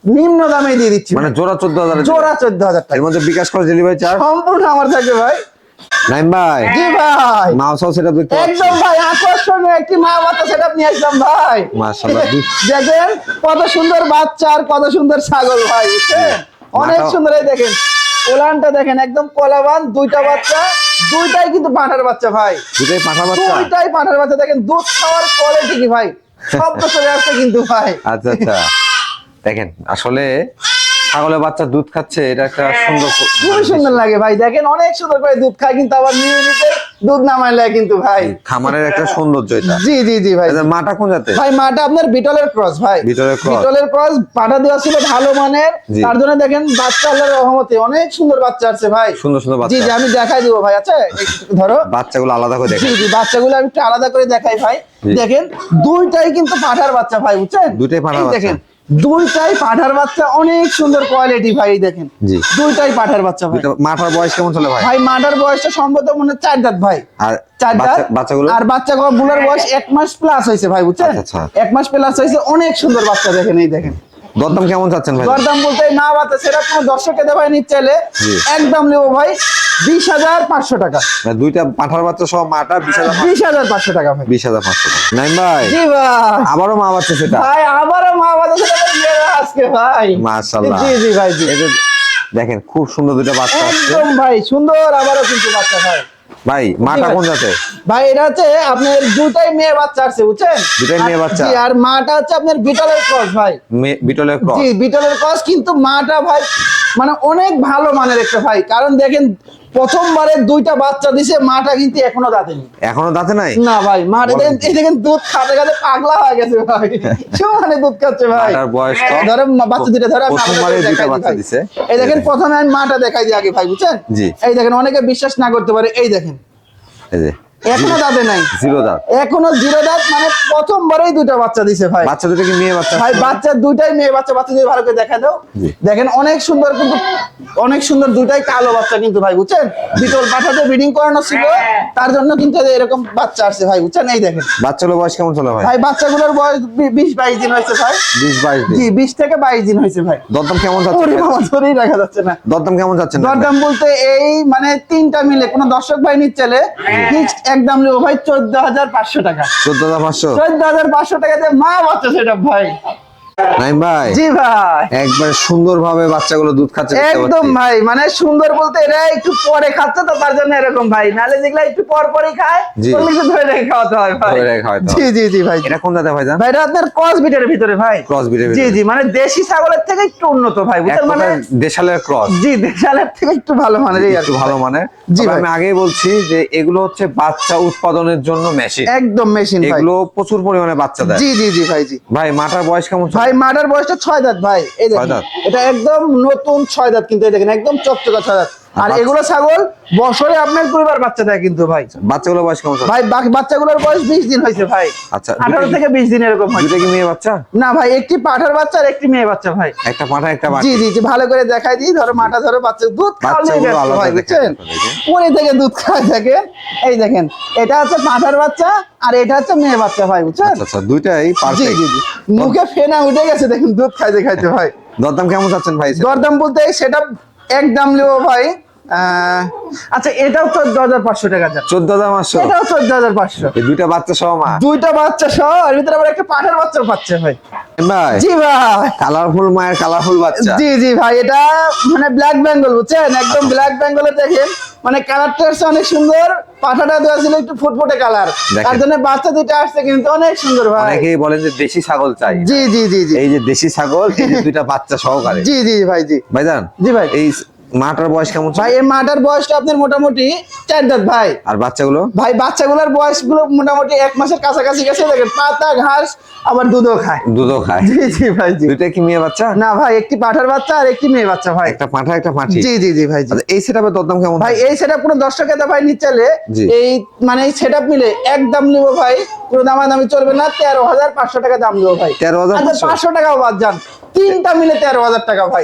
নিম্ন দামে দিয়ে দিচ্ছি। মানে জোড়া চোদ্দ হাজার জোড়া চোদ্দ হাজার এর টাকা মধ্যে বিকাশ করে ডেলিভারি চার্জ সম্পূর্ণ আমার থাকবে ভাই। নাইম ভাই। জি ভাই। মাউসাও সেটা দেখতে একদম ভাই আকর্ষণীয় একটি সেটআপ নিয়ে আসলাম ভাই। মাশাআল্লাহ, দেখেন কত সুন্দর বাচ্চা আর কত সুন্দর ছাগল ভাই অনেক সুন্দর এই দেখেন। ওলানটা দেখেন একদম কলাবান দুইটা বাচ্চা দুইটাই কিন্তু পাঁঠার বাচ্চা ভাই। পাঠা বাচ্চা? দুইটাই পাঁঠার বাচ্চা। দেখেন দুধ খাওয়ার কোয়ালিটি কি ভাই? শব্দ চলে আসছে কিন্তু ভাই। আচ্ছা আচ্ছা। দেখেন আসলে ছাগলের বাচ্চা দুধ খাচ্ছে এটা একটা সুন্দর খুবই সুন্দর লাগে ভাই। দেখেন অনেক সুন্দর করে দুধ খায় কিন্তু আবার নিয়মিত দুধ নামাইলে কিন্তু ভাই। খামারের একটা সৌন্দর্য এটা। জি জি জি ভাই। মাটা কোন জাতে ভাই মাটা আপনার বিটলের ক্রস ভাই। বিটলের cross। বিটলের ক্রস পাটা দেওয়া ছিল ভালো মানের। তার জন্য দেখেন বাচ্চা আল্লাহর রহমতে অনেক সুন্দর বাচ্চা আছে ভাই। সুন্দর সুন্দর বাচ্চা। জি জি আমি দেখাই দিব ভাই আচ্ছা? ধরো। বাচ্চাগুলো আলাদা করে দেখাই। জি জি বাচ্চাগুলো আমি একটু আলাদা করে দেখাই ভাই। দেখেন দুইটাই কিন্তু পাঠার বাচ্চা ভাই বুঝছেন? দুইটাই পাঁঠার এই বাচ্চা। দেখেন দুইটাই পাঠার বাচ্চা অনেক সুন্দর কোয়ালিটি ভাই দেখেন। জি। দুইটাই পাঠার বাচ্চা ভাই। মাটার বয়স কেমন চলে ভাই? ভাই মাটার বয়সটা সম্ভবত মনে চার দাঁত ভাই। আর চার দাঁত। বাচ্চাগুলো? আর বাচ্চা গুলোর বয়স এক মাস প্লাস হয়েছে ভাই বুঝছেন? আচ্ছা, আচ্ছা। এক মাস প্লাস হয়েছে অনেক সুন্দর বাচ্চা দেখেন এই দেখেন। দরদাম কেমন চাচ্ছেন ভাই? দরদাম বলতে না বাচ্চা সেটা কোনো দর্শকে দেওয়াই নিচ্ছে জি। একদম নেব ভাই বিশ হাজার পাঁচশো টাকা। দুইটা পাঠার বাচ্চা সহ মাটা বিশ হাজার বিশ হাজার পাঁচশো টাকা ভাই। বিশ হাজার পাঁচশো টাকা। নাইম ভাই। আবারও মা বাচ্চা সেটা। ভাই আবারও মা বাচ্চা সেটা আজকে ভাই। মাশাআল্লাহ। জি জি ভাই জি। দেখেন খুব সুন্দর দুইটা বাচ্চা একদম ভাই সুন্দর আবারও কিন্তু বাচ্চা ভাই ভাই মাটা কোন জাতে ভাই এটা হচ্ছে আপনার দুটাই মেয়ে বাচ্চা আছে বুঝছেন? দুটাই মেয়ে বাচ্চা? জি আর মাটা হচ্ছে আপনার বিটলের ক্রস ভাই। বিটলের ক্রস। জি বিটলের ক্রস কিন্তু মাটা ভাই মানে অনেক ভালো মানের একটা ভাই। কারণ দেখেন প্রথমবারে দুইটা বাচ্চা দিছে মাটা কিন্তু এখনও দাঁতেনি এখনও দাঁতে নাই না ভাই মাটা দেখেন এই দেখেন দুধ খাতে খাতে পাগলা হয়ে গেছে ভাই সমানে দুধ খাচ্ছে ভাই বয়স তো? ধরো বাচ্চা দুটো ধরে প্রথমবারে দুইটা বাচ্চা। দিছে। এই দেখেন প্রথমে আমি মাটা দেখাই দিই আগে ভাই বুঝছেন জি। এই দেখেন অনেকে বিশ্বাস না করতে পারে এই দেখেন এই যে এখনও দাঁতে নাই। জিরো দাঁত। এখনও জিরো দাঁত মানে প্রথমবারেই দুইটা বাচ্চা দিছে ভাই। বাচ্চা দুটো কি মেয়ে বাচ্চা? ভাই বাচ্চা দুইটাই মেয়ে বাচ্চা বাচ্চা যদি ভালো করে দেখা দাও। দেখেন অনেক সুন্দর কিন্তু অনেক সুন্দর দুইটাই কালো বাচ্চা কিন্তু ভাই বুঝছেন? বিটল পাঠাতে ব্রিডিং করানো ছিল তার জন্য কিন্তু এরকম বাচ্চা আসছে ভাই বুঝছেন? এই দেখেন। বাচ্চাগুলো বয়স কেমন চলে ভাই? ভাই বাচ্চাগুলোর বয়স বি- বিশ বাইশ দিন হয়েছে ভাই। বিশ বাইশ জি দিন বিশ থেকে বাইশ দিন হয়েছে ভাই। দরদাম কেমন যাচ্ছে? ওরে বাবা ধরেই রাখা যাচ্ছে না। দরদাম কেমন যাচ্ছেন দরদাম বলতে এই মানে তিনটা মিলে কোন দর্শক ভাই নিচ্ছে ফিক্সড একদম নেব ভাই চোদ্দ হাজার পাঁচশো টাকা। চোদ্দ হাজার পাঁচশো? চোদ্দ হাজার পাঁচশো টাকা দিয়ে মা বাচ্চা সেটা ভাই। নাইম ভাই জি ভাই। একবার সুন্দর বাচ্চাগুলো দুধ খাচ্ছে একদম ভাই মানে সুন্দর বলতে এরা একটু পরে খাচ্ছে তো তার জন্য এরকম ভাই। নালে যেগুলা একটু পর পরই খায় চল্লিশে ধরে রেখে খাওয়াতে হয় ভাই। ধরে রেখে খাওয়াতে জি জি জি ভাই। এটা কোন জাতে ভাই ভাই এটা আপনার ক্রস বিটের ভিতরে ভাই। ক্রস বিটের জি জি মানে দেশি ছাগলের থেকে একটু উন্নত ভাই বুঝছেন মানে? দেশালের ক্রস। জি দেশালের থেকে একটু ভালো মানের একটু ভালো মানে জি ভাই। আমি আগেই বলছি যে এগুলো হচ্ছে বাচ্চা উৎপাদনের জন্য মেশিন একদম মেশিন ভাই। এগুলো প্রচুর পরিমাণে বাচ্চা দেয়। জি জি জি ভাই জি। ভাই মাটার বয়স কেমন চলে? ভাই মার্ডার বয়সটা ছয় দাঁত ভাই। এই দেখেন এটা একদম নতুন ছয় দাঁত কিন্তু এই দেখেন একদম চকচকা ছয় দাঁত। আর এগুলো ছাগল বছরে আপনার দুইবার বাচ্চা দেয় কিন্তু ভাই। বাচ্চাগুলো বয়স কেমন ভাই বাকি বাচ্চাগুলোর বয়স বিশ দিন হয়েছে ভাই। আচ্ছা আঠারো দুটো- থেকে বিশ দিন এরকম হয়। দুটো কি মেয়ে বাচ্চা? না ভাই একটি পাঠার বাচ্চা আর একটি মেয়ে বাচ্চা ভাই। একটা পাঠা একটা বাচ্চা। জি জি ভালো করে দেখাই দিই। ধরো মাটা ধরো বাচ্চা দুধ খাওয়ালে ভাই দেখেন পরে থেকে দুধ খাওয়া দেখেন এই দেখেন এটা হচ্ছে পাঠার বাচ্চা আর এটা হচ্ছে মেয়ে বাচ্চা ভাই বুঝছেন? আচ্ছা আচ্ছা দুইটাই জি পারফেক্ট জি জি মুখে ফেনা উঠে গেছে দেখেন দুধ খাইতে খাইতে ভাই। দরদাম কেমন যাচ্ছেন ভাই? দরদাম বলতে সেটা এক দাম নেব ভাই। আচ্ছা এটাও চোদ্দ হাজার পাঁচশো টাকা চোদ্দ হাজার পাঁচশো? এটাও চোদ্দ হাজার পাঁচশো। দুইটা বাচ্চা সহ মা? দুইটা বাচ্চা সহ এর ভিতরে আবার একটা পাঠার বাচ্চা পাচ্ছে ভাই। ভাই? জি ভাই। কালারফুল মায়ের কালারফুল বাচ্চা। জি জি ভাই এটা মানে ব্ল্যাক বেঙ্গল বুঝছেন? একদম ব্ল্যাক বেঙ্গলে দেখেন মানে কালারটা অনেক সুন্দর। পাঠাটা দেওয়া ছিল একটু ফুটফুটে কালার। তার জন্য বাচ্চা দুটো আসছে কিন্তু অনেক সুন্দর ভাই। অনেকেই বলেন যে দেশি ছাগল চাই। জি জি জি জি। এই যে দেশি ছাগল দুইটা বাচ্চা সহকারে। জি জি ভাই জি। ভাইজান জি ভাই। এই মাটার বয়স কেমন ভাই? এই মাটার বয়সটা আপনার মোটামুটি চার দাঁত ভাই। আর বাচ্চাগুলো? ভাই বাচ্চাগুলোর বয়সগুলো মোটামুটি এক মাসের কাছাকাছি গেছে দেখেন পাতা ঘাস আবার দুধও খায়। দুধও খায়। জি জি ভাই জি। দুইটা কি মেয়ে বাচ্চা? না ভাই একটি পাঠার বাচ্চা আর একটি মেয়ে বাচ্চা ভাই। একটা পাঠা একটা পাঠি? জি জি জি ভাই আচ্ছা, এই সেটআপের দরদাম কেমন ভাই এই সেটআপ কোনো দর্শকের দা ভাই নিচ্ছে জি। এই মানে এই সেটআপ মিলে এক দাম নিব ভাই। পুরো দামাদামি চলবে না তেরো হাজার পাঁচশো টাকা দাম দেবো ভাই। 13,500 পাঁচশো টাকাও বাদ যান। তিনটা মিলে তেরো হাজার টাকা ভাই।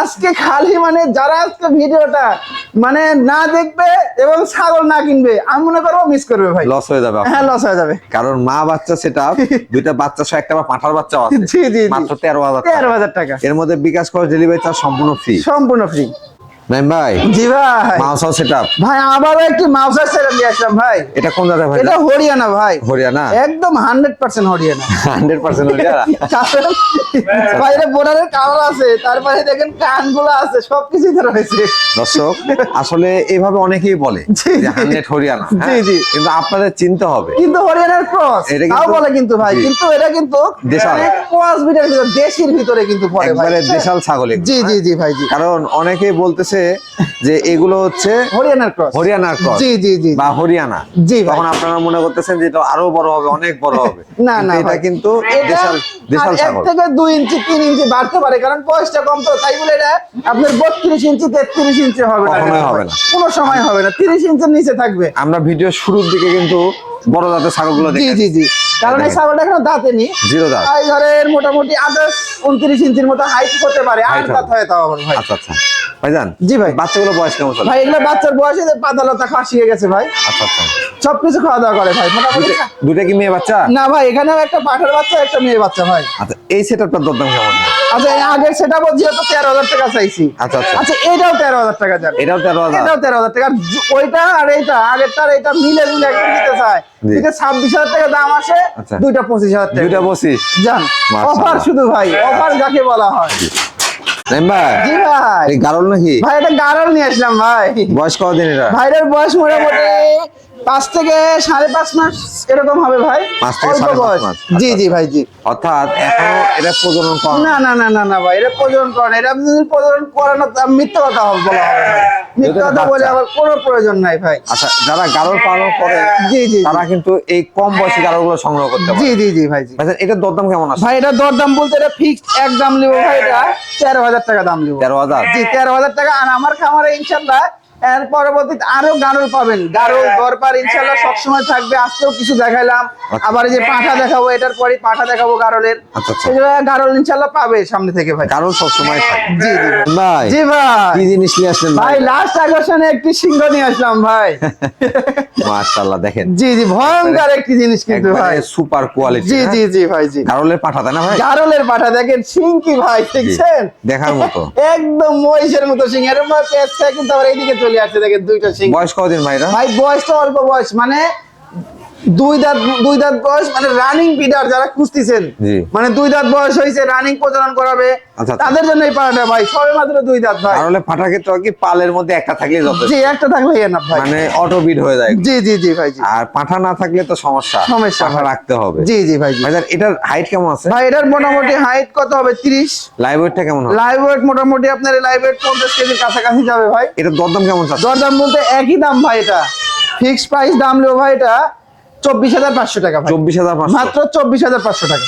আজকে খালি মানে যারা আজকে ভিডিওটা মানে না দেখবে এবং ছাগল না কিনবে আমি মনে করব মিস করবে ভাই। লস হয়ে যাবে। হ্যাঁ লস হয়ে যাবে। কারণ মা বাচ্চা সেটা দুইটা বাচ্চা সহ একটা পাঠার বাচ্চা আছে। জি, জি। মাত্র তেরো হাজার তেরো হাজার টাকা। এর মধ্যে বিকাশ করে ডেলিভারি চার্জ সম্পূর্ণ ফ্রি সম্পূর্ণ ফ্রি নাইম ভাই জি ভাই। মাউসাও সেট ভাই আবারও একটি মাউসার ছেড়ে নিয়ে আসলাম ভাই। এটা কোন জায়গায় ভাই? এটা হরিয়ানা ভাই। হরিয়ানা? একদম hundred percent Haryana. Hundred percent Haryana. বাইরে বোর্ডারের কামড় আছে তারপরে দেখেন কানগুলো আছে সবকিছুই তো রয়েছে। দর্শক আসলে এইভাবে অনেকেই বলে যে হরিয়ানা জি, হ্যাঁ? জি। কিন্তু আপনাদের চিনতে হবে। কিন্তু হরিয়ানার ক্রস তাও বলে কিন্তু ভাই কিন্তু এটা কিন্তু দেশাল। ক্রস বিটের ভিতরে দেশির ভিতরে কিন্তু পড়ে ভাই। দেশাল ছাগল জি জি? জি ভাই জি। কারণ অনেকেই বলতেছে যে এগুলো হচ্ছে হরিয়ানার ক্রস। হরিয়ানার ক্রস। জি জি জি। বা হরিয়ানা। জি তখন আপনারা মনে করতেছেন যে এটা আরও বড় হবে অনেক বড় হবে। না না এটা কিন্তু দেশাল দেশাল আর ছাগল থেকে দুই ইঞ্চি তিন ইঞ্চি বাড়তে পারে কারণ বয়সটা কম তো তাই বলে এটা আপনার বত্রিশ ইঞ্চি তেত্রিশ ইঞ্চি হবে না। কখনোই হবে না। কোনো সময় হবে না তিরিশ ইঞ্চির নিচে থাকবে। আমরা ভিডিও শুরুর দিকে কিন্তু বড় জাতের ছাগলগুলো জি দেখি জি জি। কারণ এই ছাগলটা এখনও দাঁতে নি জিরো দাঁত। এই ধরেন মোটামুটি আঠাশ উনত্রিশ ইঞ্চির মতো হাইট করতে পারে। Height দাঁত হয় তাও আবার ভাই আচ্ছা আচ্ছা। ভাইজান জি ভাই। বাচ্চাগুলো বয়স কেমন চলে? ভাই এগুলো বাচ্চার বয়সে যে পাতালতা খাসিয়ে গেছে ভাই। আচ্ছা আচ্ছা। সবকিছু খাওয়া দাওয়া করে ভাই মোটামুটি দুইটা- দুইটা কি মেয়ে বাচ্চা? না ভাই এখানেও একটা পাঠার বাচ্চা একটা মেয়ে বাচ্চা ভাই। আচ্ছা এই সেটআপটার দরদাম কেমন? আচ্ছা আগের সেটা যেহেতু তেরো হাজার টাকা চাইছি। আচ্ছা আচ্ছা। আচ্ছা এটাও টাকা যাবে। এটাও এটাও টাকা। ওইটা আর এইটা আগেরটা আর এইটা মিলে মিলে একদম দিতে চায়। এটা ছাব্বিশ হাজার টাকা দাম আসে। দুইটা পঁচিশ হাজার টাকা। দুইটা বসিস জান। অফার শুধু ভাই অফার যাকে বলা হয়। ভাই। গারল নাকি? ভাই এটা গারল নিয়ে আসলাম ভাই। বয়স কতদিন এটা? ভাইরের বয়স মোটামুটি পাঁচ থেকে সাড়ে পাঁচ মাস এরকম হবে ভাই পাঁচ থেকে সাড়ে পাঁচ মাস। জি আচ্ছা, জি ভাই জি। অর্থাৎ এখনও এটা প্রজনন না না না না না ভাই এটা প্রজনন এটা যদি প্রজনন করানো মিথ্যা কথা হবে বলা হবে মিথ্যা কথা বলে আবার কোনো প্রয়োজন নাই ভাই। আচ্ছা যারা গারল পালন করে জি জি তারা কিন্তু এই কম বয়সী গারলগুলো সংগ্রহ করতে পারে। জি জি ভাই জি। ভাইজান এটার দরদাম কেমন আছে? ভাই এটা দরদাম বলতে এটা ফিক্সড এক দাম নিবো ভাই এটা তেরো হাজার টাকা দাম নিবো। তেরো হাজার? জি তেরো হাজার টাকা। আর আমার খামারে ইনশাল্লাহ এর পরবর্তীতে আরও গারল পাবেন। গারল দরবার ইনশাল্লাহ সবসময় থাকবে। আজকেও কিছু দেখাইলাম। আচ্ছা। আবার এই যে পাঠা দেখাবো এটার পরে পাঠা দেখাবো গারলের। আচ্ছা আচ্ছা। এগুলো গারল ইনশাল্লাহ পাবে সামনে থেকে ভাই। গারল সবসময় থাকে জি জি। ভাই জি ভাই। কি জিনিস নিয়ে আসলেন ভাই লাস্ট আকর্ষণে একটি সিংহ নিয়ে আসলাম ভাই। মাশাআল্লাহ দেখেন। জি জি ভয়ঙ্কর একটি জিনিস কিন্তু ভাই। সুপার কোয়ালিটি জি জি জি ভাই জি। গারলের পাঠা তাই না ভাই? গারলের পাঠা দেখেন সিং কি ভাই দেখছেন? দেখার মতো। একদম মহিষের মতো সিং এর মধ্যে পেঁচটা কিন্তু আবার এইদিকে চলে আসছে দেখেন দুইটা সিং। বয়স কতদিন ভাইরা? ভাই বয়স তো অল্প বয়স মানে দুই দাঁত দুই দাঁত বয়স মানে রানিং বিডার যারা খুঁজতেছেন মানে দুই দাঁত বয়স হয়েছে রানিং প্রজনন করাবে আচ্ছা, আচ্ছা। তাদের জন্য এই পাড়াটা ভাই সবে মাত্র দুই দাঁত ভাই। গারলের পাঠা ক্ষেত্রে কি পালের মধ্যে একটা থাকলেই যথেষ্ট। জি একটা থাকলে না ভাই। মানে অটো বিট হয়ে যায়। জি জি জি ভাই জি। আর পাঠা না থাকলে তো সমস্যা। সমস্যা রাখতে হবে। জি জি ভাই জি। ভাইজান এটার হাইট কেমন আছে? ভাই এটার মোটামুটি হাইট কত হবে? তিরিশ। লাইভ ওয়েটটা কেমন হবে? লাইভ ওয়েট মোটামুটি আপনার লাইভ ওয়েট পঞ্চাশ কেজির কাছাকাছি যাবে ভাই। এটার দরদাম কেমন চাচ্ছে দরদাম বলতে একই দাম ভাই এটা। ফিক্সড প্রাইস দাম লো ভাই এটা। চব্বিশ হাজার পাঁচশো টাকা চব্বিশ হাজার মাত্র চব্বিশ হাজার পাঁচশো টাকা।